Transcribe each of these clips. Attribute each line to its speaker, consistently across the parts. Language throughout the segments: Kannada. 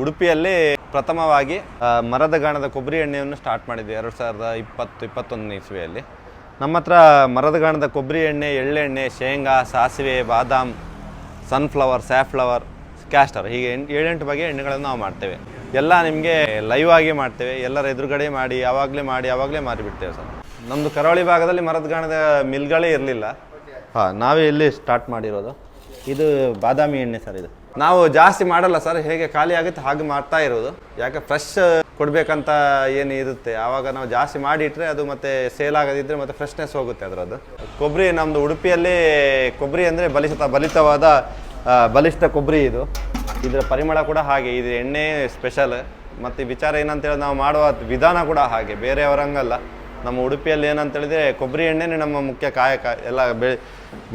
Speaker 1: ಉಡುಪಿಯಲ್ಲಿ ಪ್ರಥಮವಾಗಿ ಮರದ ಗಾಣದ ಕೊಬ್ಬರಿ ಎಣ್ಣೆಯನ್ನು ಸ್ಟಾರ್ಟ್ ಮಾಡಿದ್ವಿ ಎರಡು ಸಾವಿರದ ಇಪ್ಪತ್ತು ಇಪ್ಪತ್ತೊಂದನೇ ಇಸ್ವಿಯಲ್ಲಿ. ನಮ್ಮ ಹತ್ರ ಮರದ ಗಾಣದ ಕೊಬ್ಬರಿ ಎಣ್ಣೆ ಎಳ್ಳೆಣ್ಣೆ ಶೇಂಗಾ ಸಾಸಿವೆ ಬಾದಾಮ್ ಸನ್ಫ್ಲವರ್ ಸ್ಯಾಫ್ಲವರ್ ಕ್ಯಾಸ್ಟರ್ ಹೀಗೆ ಏಳೆಂಟು ಬಗೆಯ ಎಣ್ಣೆಗಳನ್ನು ನಾವು ಮಾಡ್ತೇವೆ. ಎಲ್ಲ ನಿಮಗೆ ಲೈವ್ ಆಗಿ ಮಾಡ್ತೇವೆ. ಎಲ್ಲರ ಎದುರುಗಡೆ ಮಾಡಿ ಯಾವಾಗಲೇ ಮಾಡಿ ಯಾವಾಗಲೇ ಮಾರಿಬಿಡ್ತೇವೆ ಸರ್. ನಮ್ಮದು ಕರಾವಳಿ ಭಾಗದಲ್ಲಿ ಮರದ ಗಾಣದ ಮಿಲ್ಗಳೇ ಇರಲಿಲ್ಲ. ಹಾಂ ನಾವೇ ಇಲ್ಲಿ ಸ್ಟಾರ್ಟ್ ಮಾಡಿರೋದು. ಇದು ಬಾದಾಮಿ ಎಣ್ಣೆ ಸರ್ ಇದು. ನಾವು ಜಾಸ್ತಿ ಮಾಡಲ್ಲ ಸರ್, ಹೇಗೆ ಖಾಲಿ ಆಗುತ್ತೆ ಹಾಗೆ ಮಾಡ್ತಾ ಇರೋದು. ಯಾಕೆ ಫ್ರೆಶ್ ಕೊಡಬೇಕಂತ ಏನು ಇರುತ್ತೆ? ಆವಾಗ ನಾವು ಜಾಸ್ತಿ ಮಾಡಿಟ್ರೆ ಅದು ಮತ್ತೆ ಸೇಲ್ ಆಗದಿದ್ರೆ ಮತ್ತೆ ಫ್ರೆಶ್ನೆಸ್ ಹೋಗುತ್ತೆ ಅದರದ್ದು. ಕೊಬ್ಬರಿ ನಮ್ಮದು ಉಡುಪಿಯಲ್ಲಿ ಕೊಬ್ಬರಿ ಅಂದರೆ ಬಲಿಷ್ಠ ಬಲಿತವಾದ ಬಲಿಷ್ಠ ಕೊಬ್ಬರಿ ಇದು. ಇದರ ಪರಿಮಳ ಕೂಡ ಹಾಗೆ ಇದು ಎಣ್ಣೆ ಸ್ಪೆಷಲ್ ಮತ್ತು ವಿಚಾರ ಏನಂತೇಳಿ ನಾವು ಮಾಡುವ ವಿಧಾನ ಕೂಡ ಹಾಗೆ, ಬೇರೆಯವರಂಗಲ್ಲ. ನಮ್ಮ ಉಡುಪಿಯಲ್ಲಿ ಏನಂತ ಹೇಳಿದ್ರೆ ಕೊಬ್ಬರಿ ಎಣ್ಣೆನೇ ನಮ್ಮ ಮುಖ್ಯ ಕಾಯಕ. ಎಲ್ಲ ಬೆ,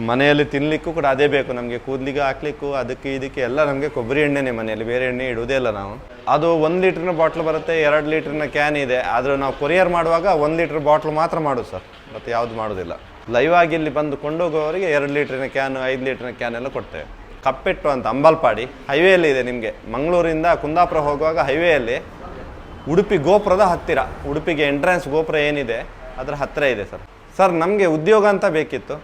Speaker 1: ಮನೆಯಲ್ಲಿ ತಿನ್ನಲಿಕ್ಕೂ ಕೂಡ ಅದೇ ಬೇಕು. ನಮಗೆ ಕೂದಲಿಗೆ ಹಾಕ್ಲಿಕ್ಕೂ, ಅದಕ್ಕೆ ಇದಕ್ಕೆ ಎಲ್ಲ ನಮಗೆ ಕೊಬ್ಬರಿ ಎಣ್ಣೆನೇ ಮನೆಯಲ್ಲಿ. ಬೇರೆ ಎಣ್ಣೆ ಇಡುವುದೇ ಇಲ್ಲ ನಾವು. ಅದು ಒಂದು ಲೀಟ್ರಿನ ಬಾಟ್ಲು ಬರುತ್ತೆ, ಎರಡು ಲೀಟ್ರಿನ ಕ್ಯಾನ್ ಇದೆ. ಆದರೂ ನಾವು ಕೊರಿಯರ್ ಮಾಡುವಾಗ ಒಂದು ಲೀಟ್ರ್ ಬಾಟ್ಲು ಮಾತ್ರ ಮಾಡೋದು ಸರ್. ಮತ್ತು ಯಾವುದು ಮಾಡೋದಿಲ್ಲ. ಲೈವ್ ಆಗಿ ಇಲ್ಲಿ ಬಂದು ಕೊಂಡೋಗೋವರಿಗೆ ಎರಡು ಲೀಟ್ರಿನ ಕ್ಯಾನ್, ಐದು ಲೀಟ್ರಿನ ಕ್ಯಾನ್ ಎಲ್ಲ ಕೊಡ್ತೇವೆ. ಕಪ್ಪೆಟ್ಟು ಅಂತ ಅಂಬಲ್ಪಾಡಿ ಹೈವೇಯಲ್ಲಿ ಇದೆ ನಿಮಗೆ. ಮಂಗಳೂರಿಂದ ಕುಂದಾಪುರ ಹೋಗುವಾಗ ಹೈವೇಯಲ್ಲಿ ಉಡುಪಿ ಗೋಪುರದ ಹತ್ತಿರ, ಉಡುಪಿಗೆ ಎಂಟ್ರೆನ್ಸ್ ಗೋಪುರ ಏನಿದೆ, ಅದರ ಹತ್ತಿರ ಇದೆ ಸರ್. ಸರ್, ನಮಗೆ ಉದ್ಯೋಗ ಅಂತ ಬೇಕಿತ್ತು.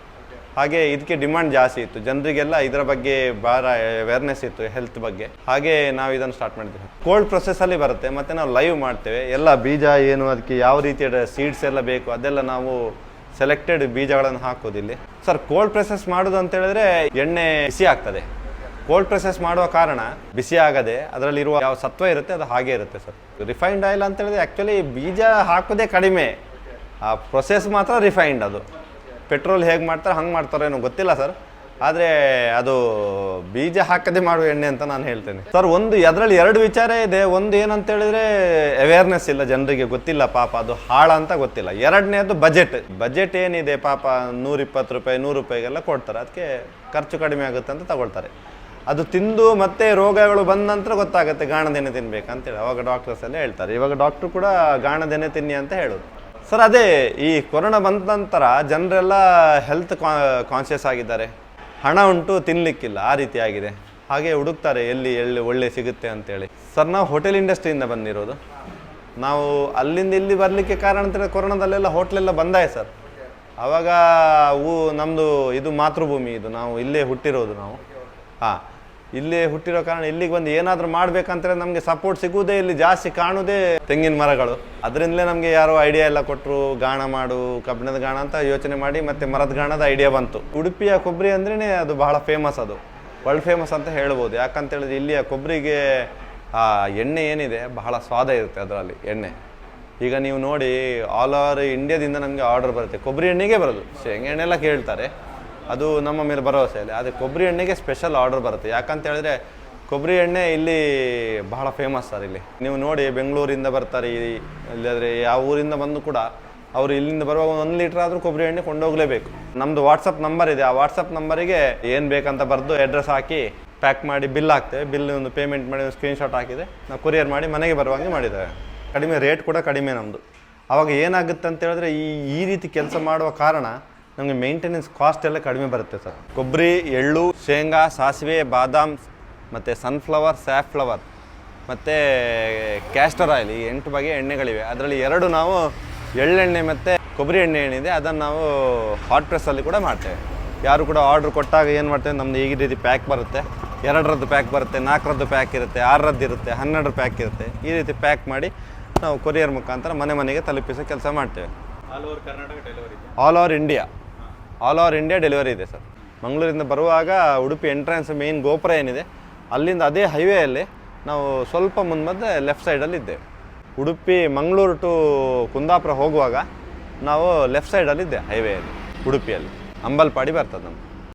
Speaker 1: ಹಾಗೆ ಇದಕ್ಕೆ ಡಿಮ್ಯಾಂಡ್ ಜಾಸ್ತಿ ಇತ್ತು. ಜನರಿಗೆಲ್ಲ ಇದರ ಬಗ್ಗೆ ಭಾಳ ಅವೇರ್ನೆಸ್ ಇತ್ತು ಹೆಲ್ತ್ ಬಗ್ಗೆ. ಹಾಗೆ ನಾವು ಇದನ್ನು ಸ್ಟಾರ್ಟ್ ಮಾಡಿದ್ವಿ ಕೋಲ್ಡ್ ಪ್ರೊಸೆಸಲ್ಲಿ ಬರುತ್ತೆ, ಮತ್ತು ನಾವು ಲೈವ್ ಮಾಡ್ತೇವೆ. ಎಲ್ಲ ಬೀಜ ಏನು ಅದಕ್ಕೆ ಯಾವ ರೀತಿಯ ಸೀಡ್ಸ್ ಎಲ್ಲ ಬೇಕು, ಅದೆಲ್ಲ ನಾವು ಸೆಲೆಕ್ಟೆಡ್ ಬೀಜಗಳನ್ನು ಹಾಕೋದಿಲ್ಲಿ ಸರ್ ಕೋಲ್ಡ್ ಪ್ರೊಸೆಸ್ ಮಾಡೋದು ಅಂತ ಹೇಳಿದ್ರೆ ಎಣ್ಣೆ ಬಿಸಿ ಆಗ್ತದೆ. ಕೋಲ್ಡ್ ಪ್ರೊಸೆಸ್ ಮಾಡುವ ಕಾರಣ ಬಿಸಿ ಆಗದೆ ಅದರಲ್ಲಿರುವ ಯಾವ ಸತ್ವ ಇರುತ್ತೆ ಅದು ಹಾಗೆ ಇರುತ್ತೆ ಸರ್. ರಿಫೈನ್ಡ್ ಆಯಿಲ್ ಅಂತ ಹೇಳಿದ್ರೆ ಆ್ಯಕ್ಚುಲಿ ಬೀಜ ಹಾಕೋದೇ ಕಡಿಮೆ. ಆ ಪ್ರೊಸೆಸ್ ಮಾತ್ರ ರಿಫೈನ್ಡ್ ಅದು. ಪೆಟ್ರೋಲ್ ಹೇಗೆ ಮಾಡ್ತಾರೆ, ಹಂಗೆ ಮಾಡ್ತಾರೇನೋ ಗೊತ್ತಿಲ್ಲ ಸರ್. ಆದರೆ ಅದು ಬೀಜ ಹಾಕದೆ ಮಾಡುವ ಎಣ್ಣೆ ಅಂತ ನಾನು ಹೇಳ್ತೇನೆ. ಸರ್, ಒಂದು ಅದರಲ್ಲಿ ಎರಡು ವಿಚಾರ ಇದೆ. ಒಂದು ಏನಂತ ಹೇಳಿದ್ರೆ ಅವೇರ್ನೆಸ್ ಇಲ್ಲ ಜನರಿಗೆ, ಗೊತ್ತಿಲ್ಲ ಪಾಪ ಅದು ಹಾಳ ಅಂತ ಗೊತ್ತಿಲ್ಲ. ಎರಡನೇದು ಬಜೆಟ್ ಬಜೆಟ್ ಏನಿದೆ ಪಾಪ ನೂರಿಪ್ಪತ್ತು ರೂಪಾಯಿ, ನೂರು ರೂಪಾಯಿಗೆಲ್ಲ ಕೊಡ್ತಾರೆ. ಅದಕ್ಕೆ ಖರ್ಚು ಕಡಿಮೆ ಆಗುತ್ತೆ ಅಂತ ತಗೊಳ್ತಾರೆ. ಅದು ತಿಂದು ಮತ್ತೆ ರೋಗಗಳು ಬಂದ ನಂತರ ಗೊತ್ತಾಗುತ್ತೆ ಗಾಣದೆನೆ ತಿನ್ಬೇಕಂತೇಳಿ ಅವಾಗ ಡಾಕ್ಟರ್ಸ್ ಎಲ್ಲ ಹೇಳ್ತಾರೆ. ಇವಾಗ ಡಾಕ್ಟ್ರು ಕೂಡ ಗಾಣದೆನೆ ತಿನ್ನಿ ಅಂತ ಹೇಳೋದು. ಸರ್, ಅದೇ ಈ ಕೊರೋನಾ ಬಂದ ನಂತರ ಜನರೆಲ್ಲ ಹೆಲ್ತ್ ಕಾನ್ಷಿಯಸ್ ಆಗಿದ್ದಾರೆ. ಹಣ ಉಂಟು ತಿನ್ನಲಿಕ್ಕಿಲ್ಲ ಆ ರೀತಿ ಆಗಿದೆ. ಹಾಗೆ ಹುಡುಕ್ತಾರೆ, ಎಲ್ಲಿ ಎಲ್ಲಿ ಒಳ್ಳೆ ಸಿಗುತ್ತೆ ಅಂತೇಳಿ ಸರ್, ನಾವು ಹೋಟೆಲ್ ಇಂಡಸ್ಟ್ರಿಯಿಂದ ಬಂದಿರೋದು. ನಾವು ಅಲ್ಲಿಂದ ಇಲ್ಲಿ ಬರಲಿಕ್ಕೆ ಕಾರಣ ಅಂತೇಳಿ ಕೊರೋನಾದಲ್ಲೆಲ್ಲ ಹೋಟ್ಲೆಲ್ಲ ಬಂದಾಯ ಸರ್. ಅವಾಗ ಅವು ನಮ್ಮದು ಇದು ಮಾತೃಭೂಮಿ ಇದು. ನಾವು ಇಲ್ಲೇ ಹುಟ್ಟಿರೋದು ನಾವು. ಹಾಂ. ಇಲ್ಲೇ ಹುಟ್ಟಿರೋ ಕಾರಣ ಇಲ್ಲಿಗೆ ಬಂದು ಏನಾದರೂ ಮಾಡಬೇಕಂತಾರೆ ನಮಗೆ ಸಪೋರ್ಟ್ ಸಿಗುವುದೇ ಇಲ್ಲಿ, ಜಾಸ್ತಿ ಕಾಣುವುದೇ ತೆಂಗಿನ ಮರಗಳು. ಅದರಿಂದಲೇ ನಮಗೆ ಯಾರೋ ಐಡಿಯಾ ಎಲ್ಲ ಕೊಟ್ಟರು ಗಾಣ ಮಾಡು, ಕಬ್ಬಿಣದ ಗಾಣ ಅಂತ ಯೋಚನೆ ಮಾಡಿ ಮತ್ತೆ ಮರದ ಗಾಣದ ಐಡಿಯಾ ಬಂತು. ಉಡುಪಿಯ ಕೊಬ್ಬರಿ ಅಂದ್ರೇ ಅದು ಬಹಳ ಫೇಮಸ್ ಅದು. ವರ್ಲ್ಡ್ ಫೇಮಸ್ ಅಂತ ಹೇಳ್ಬೋದು. ಯಾಕಂತ ಹೇಳಿದ್ರೆ ಇಲ್ಲಿಯ ಕೊಬ್ಬರಿಗೆ, ಆ, ಎಣ್ಣೆ ಏನಿದೆ, ಬಹಳ ಸ್ವಾದ ಇರುತ್ತೆ ಅದರಲ್ಲಿ, ಎಣ್ಣೆ. ಈಗ ನೀವು ನೋಡಿ ಆಲ್ ಓವರ್ ಇಂಡಿಯಾದಿಂದ ನಮಗೆ ಆರ್ಡರ್ ಬರುತ್ತೆ. ಕೊಬ್ಬರಿ ಎಣ್ಣೆಗೆ ಬರೋದು. ಶೇಂಗಾ ಎಣ್ಣೆ ಎಲ್ಲ ಕೇಳ್ತಾರೆ. ಅದು ನಮ್ಮ ಮೇಲೆ ಭರವಸೆ ಇಲ್ಲ ಆದರೆ ಕೊಬ್ಬರಿ ಎಣ್ಣೆಗೆ ಸ್ಪೆಷಲ್ ಆರ್ಡರ್ ಬರುತ್ತೆ. ಯಾಕಂತ ಹೇಳಿದ್ರೆ ಕೊಬ್ಬರಿ ಎಣ್ಣೆ ಇಲ್ಲಿ ಬಹಳ ಫೇಮಸ್ ಸರ್ ಇಲ್ಲಿ. ನೀವು ನೋಡಿ ಬೆಂಗಳೂರಿಂದ ಬರ್ತಾರೆ ಈ ಇಲ್ಲಾದರೆ ಯಾವ ಊರಿಂದ ಬಂದು ಕೂಡ ಅವರು ಇಲ್ಲಿಂದ ಬರುವಾಗ ಒಂದು ಲೀಟ್ರ್ ಆದರೂ ಕೊಬ್ಬರಿ ಎಣ್ಣೆ ಕೊಂಡೋಗಲೇಬೇಕು. ನಮ್ಮದು ವಾಟ್ಸಪ್ ನಂಬರ್ ಇದೆ. ಆ ವಾಟ್ಸಪ್ ನಂಬರಿಗೆ ಏನು ಬೇಕಂತ ಬರೆದು ಅಡ್ರೆಸ್ ಹಾಕಿ ಪ್ಯಾಕ್ ಮಾಡಿ ಬಿಲ್ ಹಾಕ್ತೇವೆ. ಬಿಲ್ ಒಂದು ಪೇಮೆಂಟ್ ಮಾಡಿ ಒಂದು ಸ್ಕ್ರೀನ್ಶಾಟ್ ಹಾಕಿದೆ. ನಾವು ಕೊರಿಯರ್ ಮಾಡಿ ಮನೆಗೆ ಬರುವಾಗೆ ಮಾಡಿದ್ದೇವೆ. ಕಡಿಮೆ ರೇಟ್ ಕೂಡ ಕಡಿಮೆ ನಮ್ಮದು ಆವಾಗ ಏನಾಗುತ್ತೆ ಅಂತ ಹೇಳಿದ್ರೆ ಈ ಈ ರೀತಿ ಕೆಲಸ ಮಾಡುವ ಕಾರಣ ನಮಗೆ ಮೇಂಟೆನೆನ್ಸ್ ಕಾಸ್ಟ್ ಎಲ್ಲ ಕಡಿಮೆ ಬರುತ್ತೆ ಸರ್. ಕೊಬ್ಬರಿ ಎಳ್ಳು ಶೇಂಗಾ ಸಾಸಿವೆ ಬಾದಾಮ್ ಮತ್ತು ಸನ್ಫ್ಲವರ್ ಸ್ಯಾಫ್ಲವರ್ ಮತ್ತು ಕ್ಯಾಸ್ಟರ್ ಆಯಿಲ್ ಈ ಎಂಟು ಬಗೆಯ ಎಣ್ಣೆಗಳಿವೆ. ಅದರಲ್ಲಿ ಎರಡು ನಾವು ಎಳ್ಳೆಣ್ಣೆ ಮತ್ತು ಕೊಬ್ಬರಿ ಎಣ್ಣೆ ಏನಿದೆ ಅದನ್ನು ನಾವು ಹಾಟ್ ಪ್ರೆಸ್ಸಲ್ಲಿ ಕೂಡ ಮಾಡ್ತೇವೆ. ಯಾರು ಕೂಡ ಆರ್ಡ್ರ್ ಕೊಟ್ಟಾಗ ಏನು ಮಾಡ್ತೇವೆ? ನಮ್ಮದು ಈ ರೀತಿ ಪ್ಯಾಕ್ ಬರುತ್ತೆ. ಎರಡರದ್ದು ಪ್ಯಾಕ್ ಬರುತ್ತೆ ನಾಲ್ಕರದ್ದು ಪ್ಯಾಕ್ ಇರುತ್ತೆ ಆರರದ್ದು ಇರುತ್ತೆ ಹನ್ನೆರಡರ ಪ್ಯಾಕ್ ಇರುತ್ತೆ. ಈ ರೀತಿ ಪ್ಯಾಕ್ ಮಾಡಿ ನಾವು ಕೊರಿಯರ್ ಮುಖಾಂತರ ಮನೆ ಮನೆಗೆ ತಲುಪಿಸೋ ಕೆಲಸ ಮಾಡ್ತೇವೆ.
Speaker 2: All over Karnataka delivery
Speaker 1: all over India all over India delivery ಇದೆ ಸರ್. ಮಂಗಳೂರಿಂದ ಬರುವಾಗ ಉಡುಪಿ ಎಂಟ್ರೆನ್ಸ್ ಮೇನ್ ಗೋಪುರ ಏನಿದೆ, ಅಲ್ಲಿಂದ ಅದೇ ಹೈವೇಯಲ್ಲಿ ನಾವು ಸ್ವಲ್ಪ ಮುಂದೆ ಲೆಫ್ಟ್ ಸೈಡಲ್ಲಿ ಇದ್ದೇವೆ. ಉಡುಪಿ, ಮಂಗಳೂರು ಟು ಕುಂದಾಪುರ ಹೋಗುವಾಗ ನಾವು ಲೆಫ್ಟ್ ಸೈಡಲ್ಲಿದ್ದೆ ಹೈವೇಯಲ್ಲಿ ಉಡುಪಿಯಲ್ಲಿ. ಅಂಬಲ್ಪಾಡಿ ಬರ್ತದೆ ನಮ್ಗೆ